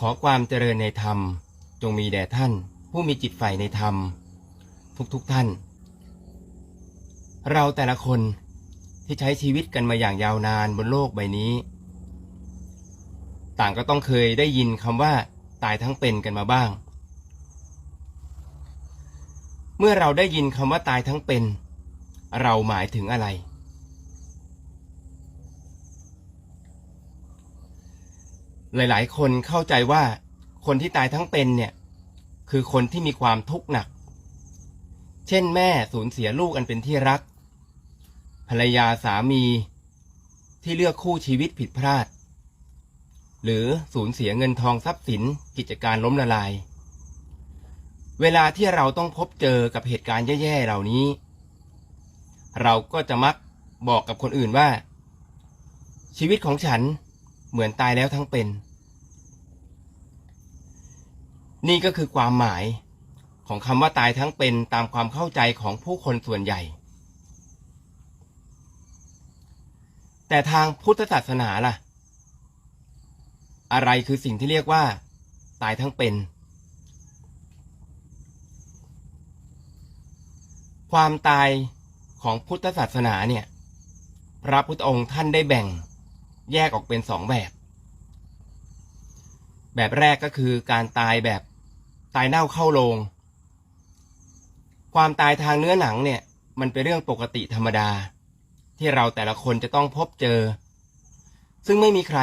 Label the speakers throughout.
Speaker 1: ขอความเจริญในธรรม จงมีแด่ท่าน ผู้มีจิตใฝ่ในธรรม ทุกๆทท่าน เราแต่ละคนที่ใช้ชีวิตกันมาอย่างยาวนานบนโลกใบนี้ ต่างก็ต้องเคยได้ยินคำว่าตายทั้งเป็นกันมาบ้าง เมื่อเราได้ยินคำว่าตายทั้งเป็น เราหมายถึงอะไร หลาย ๆ คนเข้าใจว่าคนที่ตายทั้งเป็นเนี่ย คือคนที่มีความทุกข์หนัก เช่นแม่สูญเสียลูกอันเป็นที่รัก ภรรยาสามีที่เลือกคู่ชีวิตผิดพลาด หรือสูญเสียเงินทองทรัพย์สินกิจการล้มละลาย เวลาที่เราต้องพบเจอกับเหตุการณ์แย่ๆเหล่านี้ เราก็จะมักบอกกับคนอื่นว่า ชีวิตของฉัน เหมือนตายแล้วทั้งเป็น นี่ก็คือความหมายของคำว่าตายทั้งเป็นตามความเข้าใจของผู้คนส่วนใหญ่ แต่ทางพุทธศาสนาล่ะ อะไรคือสิ่งที่เรียกว่า ตายทั้งเป็น ความตายของพุทธศาสนาเนี่ย พระพุทธองค์ท่านได้แบ่ง แยกออกเป็นสองแบบ แบบแรกก็คือการตายแบบตายเน่าเข้าโลงความตายทางเนื้อหนังเนี่ยมันเป็นเรื่องปกติธรรมดา ที่เราแต่ละคนจะต้องพบเจอ ซึ่งไม่มีใคร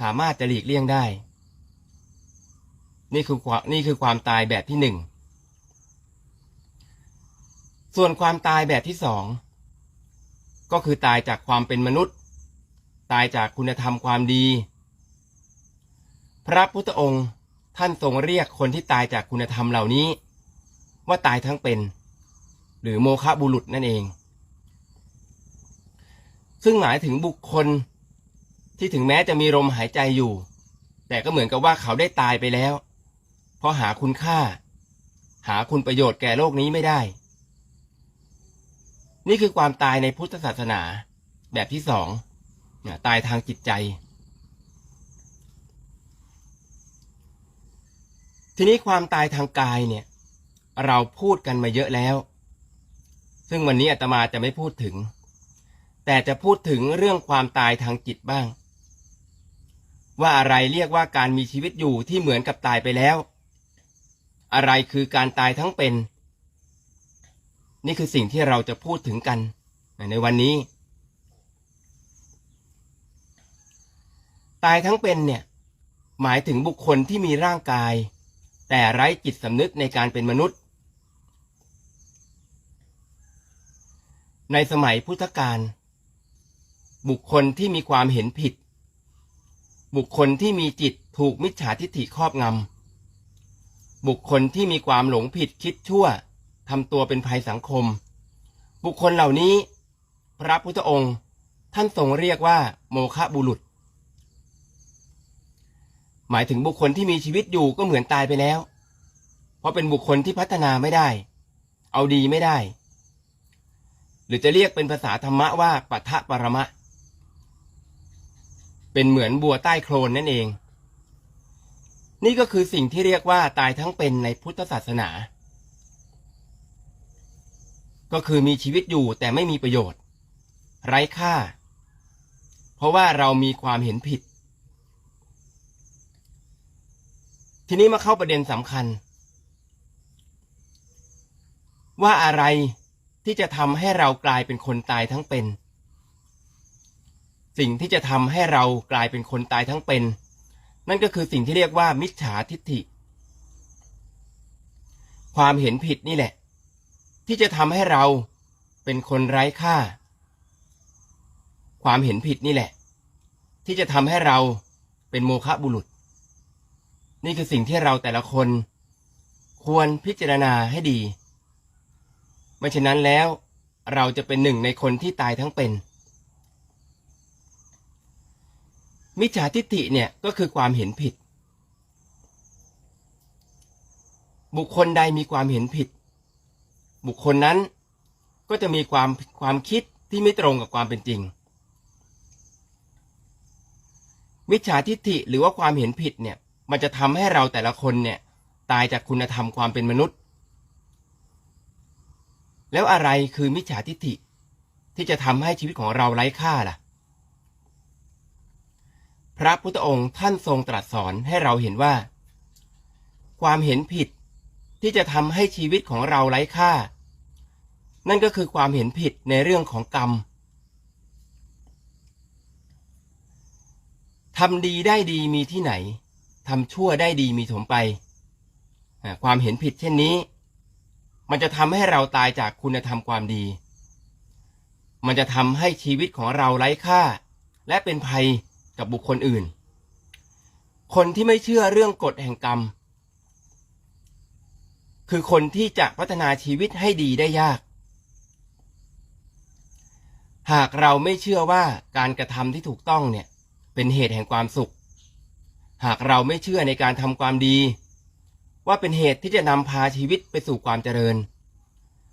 Speaker 1: สามารถจะหลีกเลี่ยงได้ นี่คือความนี่คือความตายแบบที่หนึ่งส่วนความตายแบบที่สองก็คือตายจากความเป็นมนุษย์ ตายจากคุณธรรมความดี พระพุทธองค์ท่านทรงเรียกคนที่ตายจากคุณธรรมเหล่านี้ ว่าตายทั้งเป็น หรือโมฆะบุรุษนั่นเอง ซึ่งหมายถึงบุคคลที่ถึงแม้จะมีลมหายใจอยู่ แต่ก็เหมือนกับว่าเขาได้ตายไปแล้ว เพราะหาคุณค่า หาคุณประโยชน์แก่โลกนี้ไม่ได้ นี่คือความตายในพุทธศาสนาแบบที่สอง ตายทางจิตใจ ทีนี้ความตายทางกายเนี่ย เราพูดกันมาเยอะแล้ว ซึ่งวันนี้อาตมาจะไม่พูดถึง แต่จะพูดถึงเรื่องความตายทางจิตบ้าง ว่าอะไรเรียกว่าการมีชีวิตอยู่ที่เหมือนกับตายไปแล้ว อะไรคือการตายทั้งเป็น นี่คือสิ่งที่เราจะพูดถึงกันในวันนี้ ตายทั้งเป็นเนี่ย หมายถึงบุคคลที่มีร่างกาย แต่ไร้จิตสำนึกในการเป็นมนุษย์ ในสมัยพุทธกาลบุคคลที่มีความเห็นผิด บุคคลที่มีจิตถูกมิจฉาทิฏฐิครอบงำบุคคลที่มีความหลงผิดคิดชั่วทำตัวเป็นภัยสังคม บุคคลเหล่านี้ พระพุทธองค์ท่านทรงเรียกว่า โมฆะบุรุษ หมายถึงบุคคลที่มีชีวิตอยู่ก็เหมือนตายไปแล้ว เพราะเป็นบุคคลที่พัฒนาไม่ได้ เอาดีไม่ได้ หรือจะเรียกเป็นภาษาธรรมะว่าปัทะปรมะ เป็นเหมือนบัวใต้โคลนนั่นเอง นี่ก็คือสิ่งที่เรียกว่าตายทั้งเป็นในพุทธศาสนา ก็คือมีชีวิตอยู่แต่ไม่มีประโยชน์ ไร้ค่า เพราะว่าเรามีความเห็นผิด ทีนี้มาเข้าประเด็นสำคัญ ว่าอะไรที่จะทำให้เรากลายเป็นคนตายทั้งเป็น สิ่งที่จะทำให้เรากลายเป็นคนตายทั้งเป็น นั่นก็คือสิ่งที่เรียกว่า มิจฉาทิฏฐิ ความเห็นผิดนี่แหละ ที่จะทำให้เราเป็นคนไร้ค่า ความเห็นผิดนี่แหละ ที่จะทำให้เราเป็นโมฆะบุรุษ นี่คือสิ่งที่เราแต่ละคน ควรพิจารณาให้ดี ไม่เช่นนั้นแล้วเราจะเป็นหนึ่งในคนที่ตายทั้งเป็น มิจฉาทิฏฐิเนี่ยก็คือความเห็นผิด บุคคลใดมีความเห็นผิด บุคคลนั้นก็จะมีความความคิดที่ไม่ตรงกับความเป็นจริง มิจฉาทิฏฐิหรือว่าความเห็นผิดเนี่ย มันจะทำให้เราแต่ละคนเนี่ย ตายจากคุณธรรมความเป็นมนุษย์ แล้วอะไรคือมิจฉาทิฏฐิ ที่จะทำให้ชีวิตของเราไร้ค่าล่ะ พระพุทธองค์ท่านทรงตรัสสอนให้เราเห็นว่า ความเห็นผิดที่จะทำให้ชีวิตของเราไร้ค่า นั่นก็คือความเห็นผิดในเรื่องของกรรมทำดีได้ดีมีที่ไหน ทำชั่วได้ดีมีถมไป ความเห็นผิดเช่นนี้ มันจะทำให้เราตายจากคุณธรรมความดี มันจะทำให้ชีวิตของเราไร้ค่า และเป็นภัยกับบุคคลอื่น คนที่ไม่เชื่อเรื่องกฎแห่งกรรม คือคนที่จะพัฒนาชีวิตให้ดีได้ยาก หากเราไม่เชื่อว่าการกระทำที่ถูกต้องเนี่ยเป็นเหตุแห่งความสุข หากเราไม่เชื่อในการทำความดี ว่าเป็นเหตุที่จะนำพาชีวิตไปสู่ความเจริญ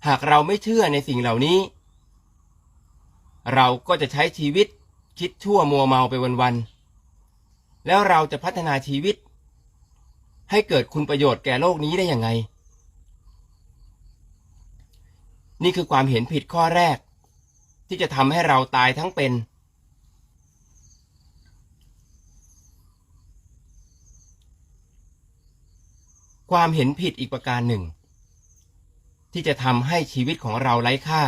Speaker 1: หากเราไม่เชื่อในสิ่งเหล่านี้ เราก็จะใช้ชีวิตคิดชั่วมัวเมาไปวันๆแล้วเราจะพัฒนาชีวิต ให้เกิดคุณประโยชน์แก่โลกนี้ได้อยังไง นี่คือความเห็นผิดข้อแรก ที่จะทำให้เราตายทั้งเป็น ความเห็นผิดอีกประการหนึ่ง ที่จะทำให้ชีวิตของเราไร้ค่า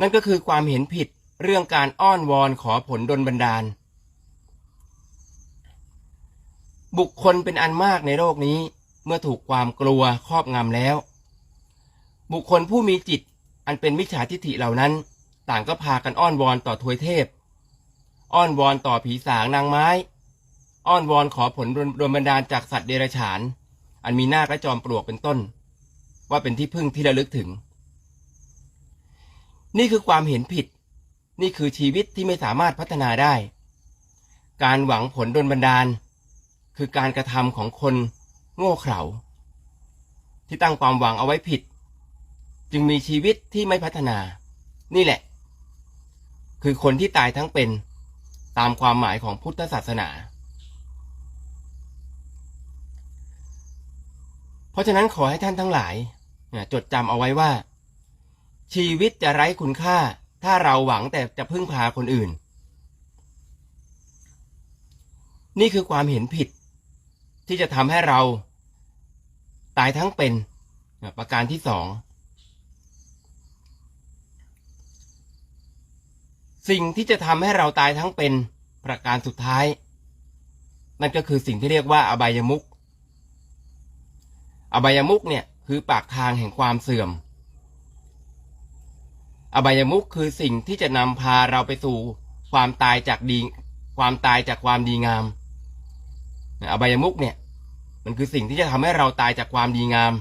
Speaker 1: นั่นก็คือความเห็นผิดเรื่องการอ้อนวอนขอผลดลบันดาล บุคคลเป็นอันมากในโลกนี้เมื่อถูกความกลัวครอบงำแล้ว บุคคลผู้มีจิตอันเป็นมิจฉาทิฏฐิเหล่านั้น ต่างก็พากันอ้อนวอนต่อทวยเทพ อ้อนวอนต่อผีสางนางไม้ อ้อนวอนขอผลดลบันดาลจากสัตว์เดรัจฉาน อันมีหน้าและจอมปลวกเป็นต้น ว่าเป็นที่พึ่งที่ระลึกถึง นี่คือความเห็นผิด นี่คือชีวิตที่ไม่สามารถพัฒนาได้ การหวังผลดลบันดาล คือการกระทำของคนโง่เขลาที่ตั้งความหวังเอาไว้ผิด จึงมีชีวิตที่ไม่พัฒนา นี่แหละ คือคนที่ตายทั้งเป็น ตามความหมายของพุทธศาสนา เพราะฉะนั้นขอให้ท่านทั้งหลายเนี่ยจดจำเอาไว้ว่า ชีวิตจะไร้คุณค่า ถ้าเราหวังแต่จะพึ่งพาคนอื่น นี่คือความเห็นผิด ที่จะทำให้เรา ตายทั้งเป็นประการที่สองสิ่งที่จะทำให้เราตายทั้งเป็นประการสุดท้าย นั่นก็คือสิ่งที่เรียกว่าอบายมุข อบายมุขเนี่ยคือปากทางแห่งความเสื่อม อบายมุขคือสิ่งที่จะนำพาเราไปสู่ความตายจากดีความตายจากความดีงาม อบายมุขเนี่ยมันคือสิ่งที่จะทำให้เราตายจากความดีงาม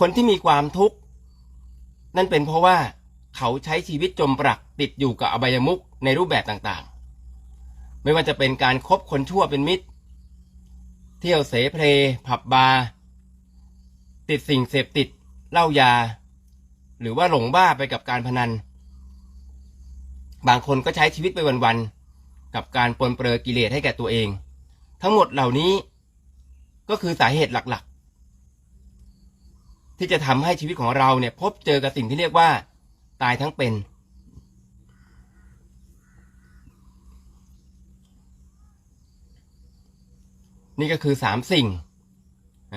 Speaker 1: คนที่มีความทุกข์นั่นเป็นเพราะว่าเขาใช้ชีวิตจมปลักติดอยู่กับอบายมุขในรูปแบบต่างๆ ไม่ว่าจะเป็นการครบคนชั่วเป็นมิตร เที่ยวเสเพลผับบาร์ติดสิ่งเสพติดเหล้ายา หรือว่าหลงบ้าไปกับการพนัน บางคนก็ใช้ชีวิตไปวันๆกับการปนเปลือกิเลสให้แก่ตัวเอง ทั้งหมดเหล่านี้ก็คือสาเหตุหลักๆ ที่จะทำให้ชีวิตของเราเนี่ยพบเจอกับสิ่งที่เรียกว่า ตายทั้งเป็น นี่ก็คือสามสิ่ง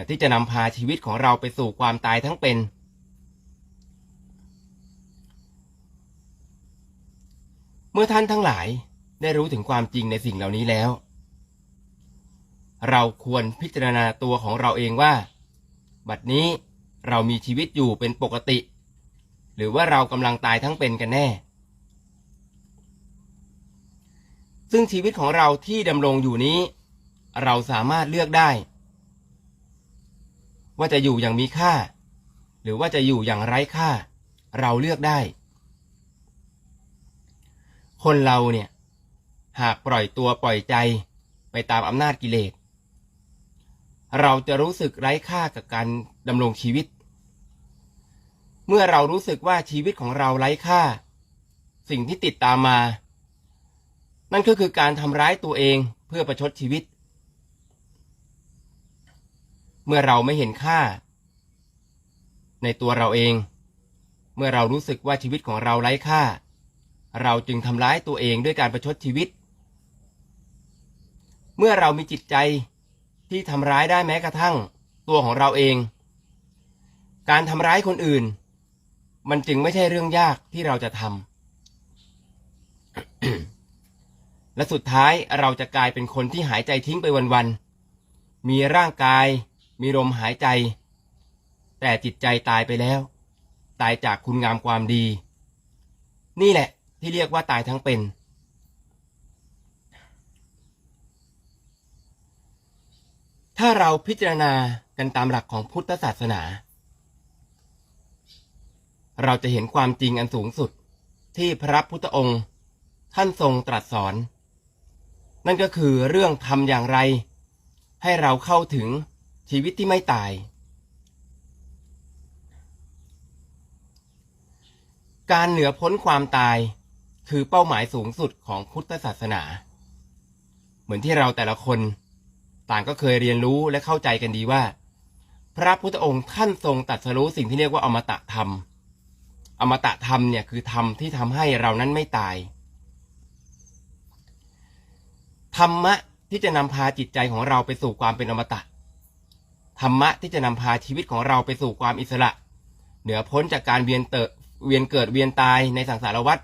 Speaker 1: ที่จะนำพาชีวิตของเราไปสู่ความตายทั้งเป็น เมื่อท่านทั้งหลายได้รู้ถึงความจริงในสิ่งเหล่านี้แล้ว เราควรพิจารณาตัวของเราเองว่า บัดนี้เรามีชีวิตอยู่เป็นปกติ หรือว่าเรากำลังตายทั้งเป็นกันแน่ ซึ่งชีวิตของเราที่ดำรงอยู่นี้ เราสามารถเลือกได้ ว่าจะอยู่อย่างมีค่า หรือว่าจะอยู่อย่างไร้ค่า เราเลือกได้ คนเราเนี่ย หากปล่อยตัวปล่อยใจไปตามอำนาจกิเลส เราจะรู้สึกไร้ค่ากับการดำรงชีวิต เมื่อเรารู้สึกว่าชีวิตของเราไร้ค่า สิ่งที่ติดตามมา นั่นก็คือการทำร้ายตัวเองเพื่อประชดชีวิต เมื่อเราไม่เห็นค่า ในตัวเราเอง เมื่อเรารู้สึกว่าชีวิตของเราไร้ค่า เราจึงทำร้ายตัวเองด้วยการประชดชีวิต เมื่อเรามีจิตใจที่ทำร้ายได้แม้กระทั่งตัวของเราเอง การทำร้ายคนอื่น มันจึงไม่ใช่เรื่องยากที่เราจะทำและสุดท้ายเราจะกลายเป็นคนที่หายใจทิ้งไปวันๆมีร่างกาย มีลมหายใจ แต่จิตใจตายไปแล้ว ตายจากคุณงามความดี นี่แหละที่เรียกว่าตายทั้งเป็น ถ้าเราพิจารณากันตามหลักของพุทธศาสนา เราจะเห็นความจริงอันสูงสุดที่พระพุทธองค์ ท่านทรงตรัสสอน นั่นก็คือเรื่องทำอย่างไร ให้เราเข้าถึง ชีวิตที่ไม่ตาย การเหนือพ้นความตายคือเป้าหมายสูงสุดของพุทธศาสนา เหมือนที่เราแต่ละคนต่างก็เคยเรียนรู้และเข้าใจกันดีว่า พระพุทธองค์ท่านทรงตรัสรู้สิ่งที่เรียกว่าอมตะธรรม อมตะธรรมเนี่ยคือธรรมที่ทำให้เรานั้นไม่ตาย ธรรมะที่จะนำพาจิตใจของเราไปสู่ความเป็นอมตะ ธรรมะที่จะนำพาชีวิตของเราไปสู่ความอิสระ เหนือพ้นจากการเวียนเตะเวียนเกิดเวียนตายในสังสารวัฏ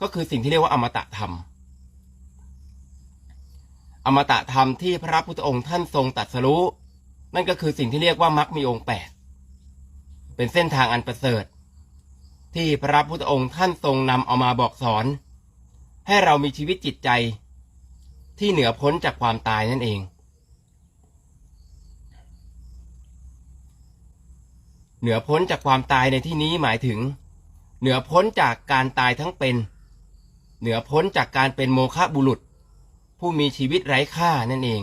Speaker 1: ก็คือสิ่งที่เรียกว่าอมตะธรรม อมตะธรรมที่พระพุทธองค์ท่านทรงตรัสรู้ นั่นก็คือสิ่งที่เรียกว่ามรรคมีองค์แปดเป็นเส้นทางอันประเสริฐ ที่พระพุทธองค์ท่านทรงนำเอามาบอกสอน ให้เรามีชีวิตจิตใจ ที่เหนือพ้นจากความตายนั่นเอง เหนือพ้นจากความตายในที่นี้หมายถึง เหนือพ้นจากการตายทั้งเป็น เหนือพ้นจากการเป็นโมฆะบุรุษ ผู้มีชีวิตไร้ค่านั่นเอง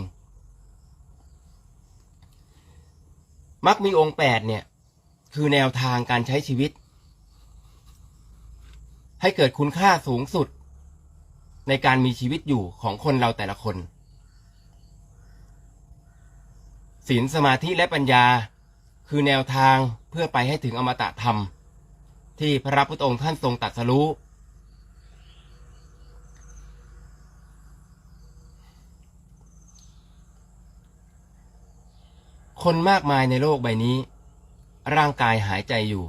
Speaker 1: มักมีองค์แปดเนี่ย คือแนวทางการใช้ชีวิต ให้เกิดคุณค่าสูงสุด ในการมีชีวิตอยู่ของคนเราแต่ละคนศีลสมาธิและปัญญา คือแนวทางเพื่อไปให้ถึงอมตะธรรม ที่พระพุทธองค์ท่านทรงตรัสรู้คนมากมายในโลกใบนี้ ร่างกายหายใจอยู่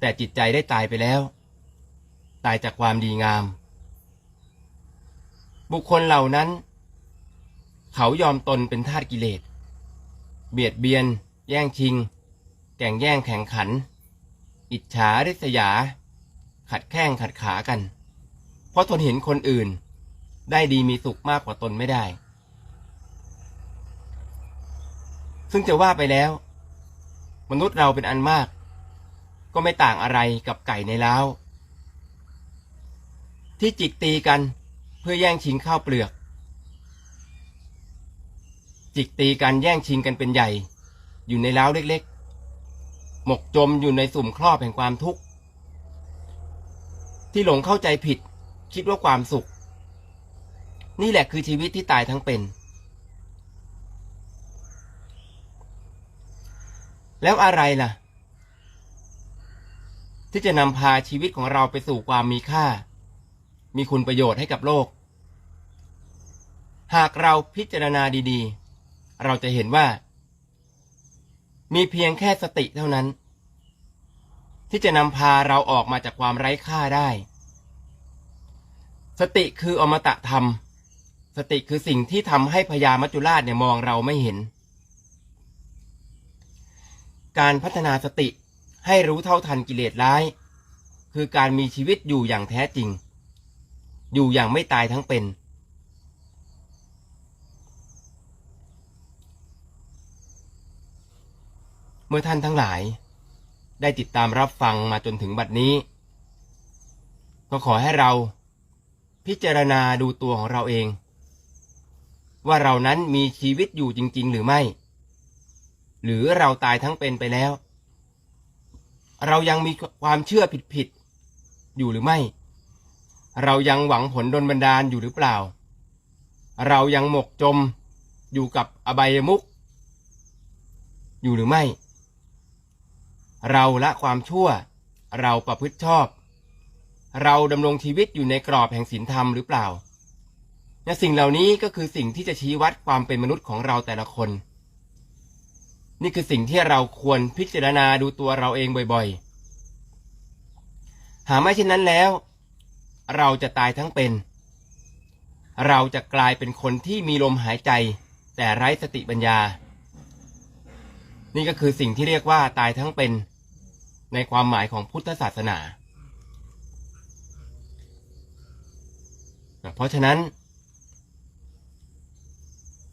Speaker 1: แต่จิตใจได้ตายไปแล้ว ตายจากความดีงาม บุคคลเหล่านั้น เขายอมตนเป็นทาสกิเลส เบียดเบียน แย่งชิง แก่งแย่งแข่งขัน อิจฉาริษยา ขัดแข้งขัดขากัน เพราะทนเห็นคนอื่น ได้ดีมีสุขมากกว่าตนไม่ได้ ซึ่งจะว่าไปแล้ว มนุษย์เราเป็นอันมาก ก็ไม่ต่างอะไรกับไก่ในเล้าที่จิกตีกันเพื่อแย่งชิงข้าวเปลือก จิกตีกันแย่งชิงกันเป็นใหญ่ อยู่ในเล้าเล็กๆ หมกจมอยู่ในสุ่มครอบแห่งความทุกข์ ที่หลงเข้าใจผิด คิดว่าความสุข นี่แหละคือชีวิตที่ตายทั้งเป็น แล้วอะไรล่ะ ที่จะนำพาชีวิตของเราไปสู่ความมีค่า มีคุณประโยชน์ให้กับโลก หากเราพิจารณาดีๆ เราจะเห็นว่า มีเพียงแค่สติเท่านั้น ที่จะนำพาเราออกมาจากความไร้ค่าได้ สติคืออมตะธรรม สติคือสิ่งที่ทำให้พญามัจจุราชเนี่ยมองเราไม่เห็น การพัฒนาสติให้รู้เท่าทันกิเลสร้าย คือการมีชีวิตอยู่อย่างแท้จริง อยู่อย่างไม่ตายทั้งเป็น เมื่อท่านทั้งหลาย ได้ติดตามรับฟังมาจนถึงบัดนี้ ก็ขอให้เราพิจารณาดูตัวของเราเอง ว่าเรานั้นมีชีวิตอยู่จริง ๆ หรือไม่ หรือเราตายทั้งเป็นไปแล้ว เรายังมีความเชื่อผิดๆอยู่หรือไม่ เรายังหวังผลดลบันดาลอยู่หรือเปล่า เรายังหมกจมอยู่กับอบายมุขอยู่หรือไม่ เราละความชั่ว เราประพฤติชอบ เราดำรงชีวิตอยู่ในกรอบแห่งศีลธรรมหรือเปล่าและสิ่งเหล่านี้ก็คือสิ่งที่จะชี้วัดความเป็นมนุษย์ของเราแต่ละคน นี่คือสิ่งที่เราควรพิจารณาดูตัวเราเองบ่อยๆ หากไม่เช่นนั้นแล้ว เราจะตายทั้งเป็น เราจะกลายเป็นคนที่มีลมหายใจ แต่ไร้สติปัญญา นี่ก็คือสิ่งที่เรียกว่าตายทั้งเป็น ในความหมายของพุทธศาสนา เพราะฉะนั้น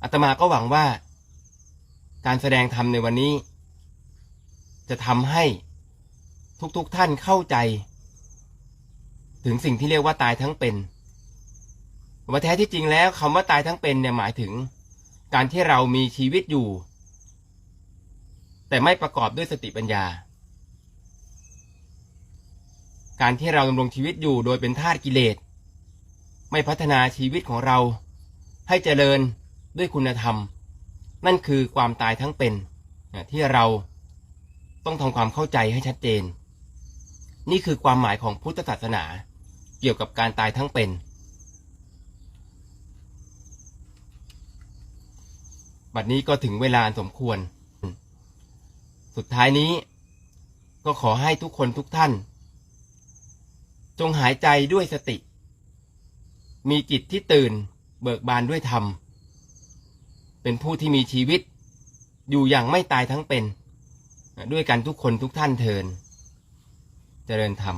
Speaker 1: อาตมาก็หวังว่า การแสดงธรรมในวันนี้ จะทำให้ทุกๆทท่านเข้าใจ ถึงสิ่งที่เรียกว่าตายทั้งเป็นว่าแท้ที่จริงแล้วคำว่าตายทั้งเป็นเนี่ยหมายถึง การที่เรามีชีวิตอยู่ แต่ไม่ประกอบด้วยสติปัญญา การที่เราดำรงชีวิตอยู่โดยเป็นทาสกิเลส ไม่พัฒนาชีวิตของเรา ให้เจริญด้วยคุณธรรม นั่นคือความตายทั้งเป็นที่เราต้องทำความเข้าใจให้ชัดเจน นี่คือความหมายของพุทธศาสนาเกี่ยวกับการตายทั้งเป็น บัดนี้ก็ถึงเวลาสมควร สุดท้ายนี้ก็ขอให้ทุกคนทุกท่าน จงหายใจด้วยสติ มีจิตที่ตื่นเบิกบานด้วยธรรม เป็นผู้ที่มีชีวิต อยู่อย่างไม่ตายทั้งเป็น ด้วยกันทุกคนทุกท่านเทิน เจริญธรรม